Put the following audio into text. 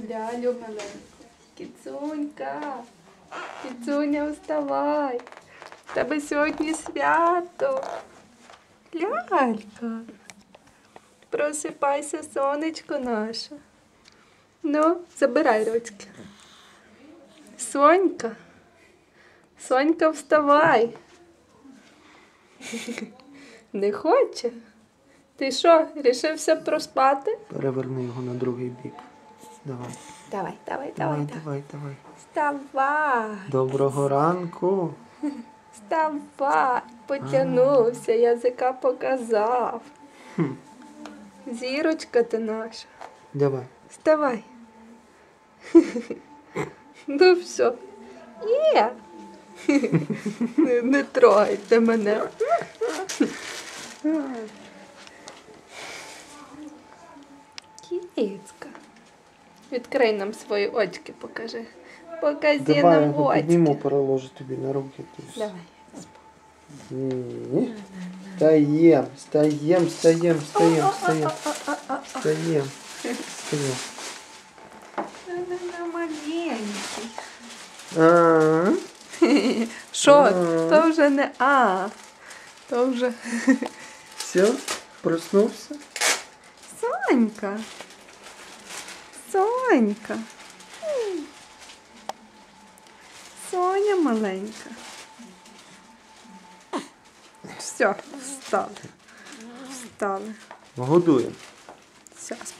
лялю маленьку. Кіцунька, кіцуня, вставай. Тебе сьогодні свято. Лялька. Просипайся, сонечко наше. Ну, забирай ручки. Сонька. Сонька, вставай. Не хоче? Ти що, рішився проспати? Переверни його на другий бік. Давай. Давай, давай, Давай, давай. давай, давай. Вставай, Доброго ранку. вставай. Потягнувся, язика показав. Хм. Зірочка ти наша. Давай. Вставай. Ну все. Є. Не, не трогайте мене. Кіцька. Відкрий нам свої очки, покажи. Покажи Давай я нам його очки. підніму, переложу тобі на руки. ти все. Давай. Ні. Стаєм, стаєм, стаєм, стаєм, стаєм. Стаєм. Стаєм. Вона маленький. А, Що? Ага. То вже не а. То вже Все, проснувся. Сонька. Сонька. Соня маленька. Все, встали. Встали. Годуємо. Зараз